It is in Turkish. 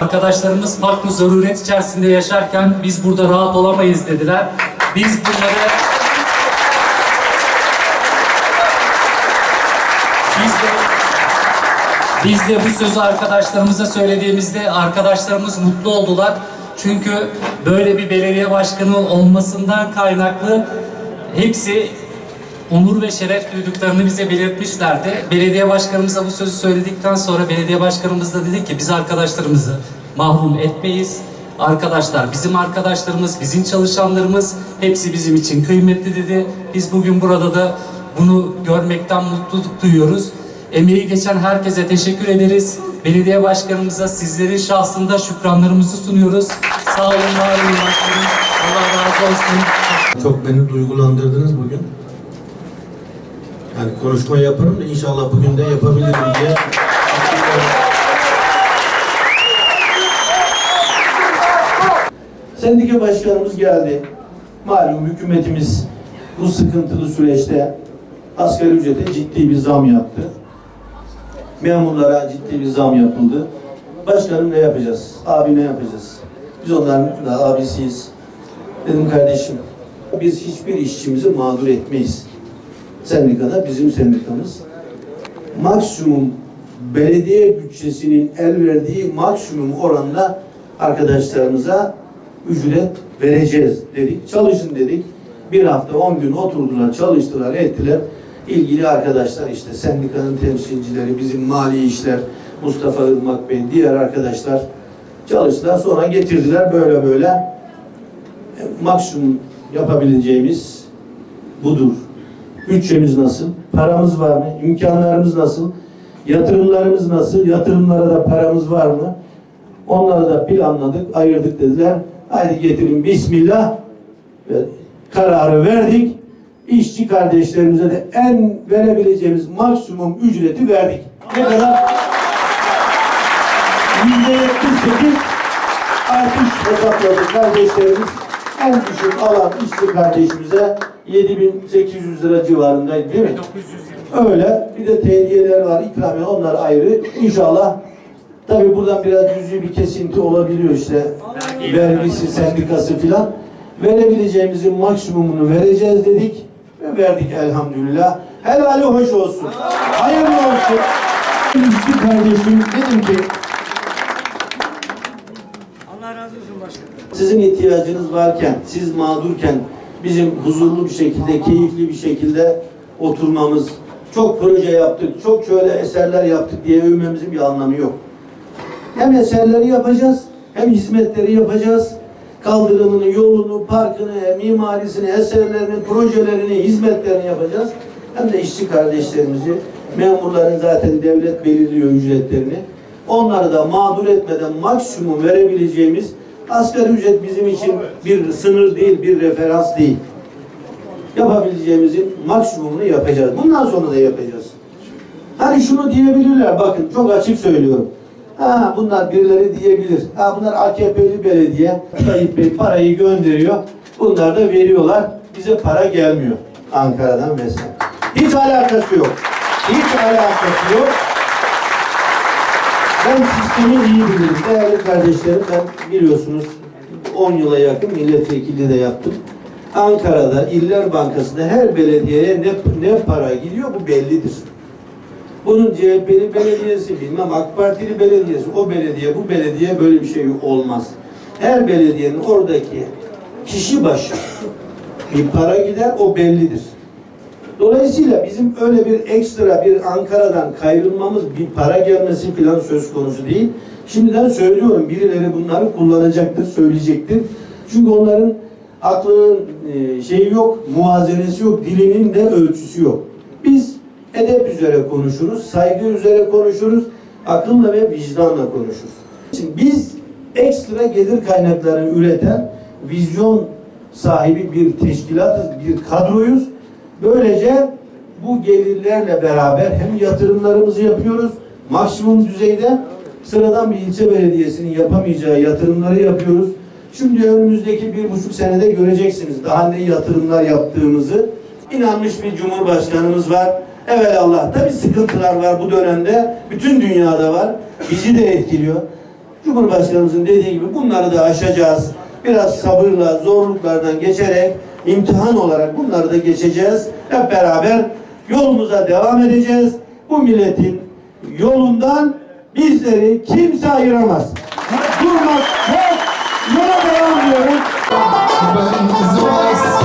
Arkadaşlarımız farklı zaruret içerisinde yaşarken biz burada rahat olamayız dediler. Biz bunları biz de biz de bu sözü arkadaşlarımıza söylediğimizde arkadaşlarımız mutlu oldular. Çünkü böyle bir belediye başkanı olmasından kaynaklı hepsi onur ve şeref duyduklarını bize belirtmişlerdi. Belediye başkanımıza bu sözü söyledikten sonra belediye başkanımız da dedi ki biz arkadaşlarımızı mahrum etmeyiz. Arkadaşlar bizim arkadaşlarımız, bizim çalışanlarımız hepsi bizim için kıymetli dedi. Biz bugün burada da bunu görmekten mutluluk duyuyoruz. Emeği geçen herkese teşekkür ederiz. Belediye başkanımıza sizlerin şahsında şükranlarımızı sunuyoruz. Sağ olun, var olun. Allah razı olsun. Çok beni duygulandırdınız bugün. Yani konuşma yaparım da inşallah bugün de yapabilirim diye. Sendika başkanımız geldi. Malum hükümetimiz bu sıkıntılı süreçte asgari ücrete ciddi bir zam yaptı. Memurlara ciddi bir zam yapıldı. Başkanım ne yapacağız? Abi ne yapacağız? Biz onların abisiyiz. Dedim kardeşim, biz hiçbir işçimizi mağdur etmeyiz. Sendikada bizim sendikamız. Maksimum belediye bütçesinin el verdiği maksimum oranda arkadaşlarımıza ücret vereceğiz dedik. Çalışın dedik. Bir hafta on gün oturdular, çalıştılar, ettiler. İlgili arkadaşlar işte sendikanın temsilcileri, bizim mali işler, Mustafa Irmak Bey, diğer arkadaşlar çalıştılar. Sonra getirdiler böyle böyle E, maksimum yapabileceğimiz budur. Bütçemiz nasıl? Paramız var mı? İmkanlarımız nasıl? Yatırımlarımız nasıl? Yatırımlara da paramız var mı? Onları da planladık, ayırdık dediler. Haydi getirin Bismillah. Ve kararı verdik. İşçi kardeşlerimize de en verebileceğimiz maksimum ücreti verdik. Ne kadar? Yüzde yetmiş sekiz artış hesapladık kardeşlerimiz. En düşük alan işçi kardeşimize 7800 lira civarındaydı değil mi? Öyle. Bir de tehdiyeler var, ikramiye onlar ayrı. İnşallah tabii buradan biraz cüzi bir kesinti olabiliyor işte. Vergisi, sendikası filan. Verebileceğimizin maksimumunu vereceğiz dedik ve verdik elhamdülillah. Helali hoş olsun. Hayırlı olsun. İşçi kardeşim dedim ki Allah razı olsun başkanım. sizin ihtiyacınız varken, siz mağdurken bizim huzurlu bir şekilde, keyifli bir şekilde oturmamız, çok proje yaptık, çok şöyle eserler yaptık diye övmemizin bir anlamı yok. Hem eserleri yapacağız, hem hizmetleri yapacağız. Kaldırımını, yolunu, parkını, mimarisini, eserlerini, projelerini, hizmetlerini yapacağız. Hem de işçi kardeşlerimizi, memurların zaten devlet belirliyor ücretlerini. Onları da mağdur etmeden maksimum verebileceğimiz asgari ücret bizim için bir sınır değil, bir referans değil. Yapabileceğimizin maksimumunu yapacağız. Bundan sonra da yapacağız. Hani şunu diyebilirler bakın çok açık söylüyorum. Ha bunlar birileri diyebilir. Ha bunlar AKP'li belediye. Tayyip Bey parayı gönderiyor. Bunlar da veriyorlar. Bize para gelmiyor. Ankara'dan vesaire. Hiç alakası yok. Hiç alakası yok. Ben sistemi iyi bilirim. Değerli kardeşlerim ben biliyorsunuz 10 yıla yakın milletvekili de yaptım. Ankara'da İller Bankası'nda her belediyeye ne, ne para gidiyor bu bellidir. Bunun CHP'li belediyesi bilmem AK Partili belediyesi o belediye bu belediye böyle bir şey olmaz. Her belediyenin oradaki kişi başı bir para gider o bellidir. Dolayısıyla bizim öyle bir ekstra bir Ankara'dan kayrılmamız, bir para gelmesi falan söz konusu değil. Şimdiden söylüyorum birileri bunları kullanacaktır, söyleyecektir. Çünkü onların aklının e, şeyi yok, muhazenesi yok, dilinin de ölçüsü yok. Biz edep üzere konuşuruz, saygı üzere konuşuruz, akılla ve vicdanla konuşuruz. Şimdi biz ekstra gelir kaynaklarını üreten vizyon sahibi bir teşkilatız, bir kadroyuz. Böylece bu gelirlerle beraber hem yatırımlarımızı yapıyoruz maksimum düzeyde sıradan bir ilçe belediyesinin yapamayacağı yatırımları yapıyoruz. Şimdi önümüzdeki bir buçuk senede göreceksiniz daha ne yatırımlar yaptığımızı. İnanmış bir cumhurbaşkanımız var. Evelallah tabii sıkıntılar var bu dönemde. Bütün dünyada var. Bizi de etkiliyor. Cumhurbaşkanımızın dediği gibi bunları da aşacağız. Biraz sabırla, zorluklardan geçerek imtihan olarak bunları da geçeceğiz. Hep beraber yolumuza devam edeceğiz. Bu milletin yolundan bizleri kimse ayıramaz. Durmak yok. Yola devam ediyoruz. Ben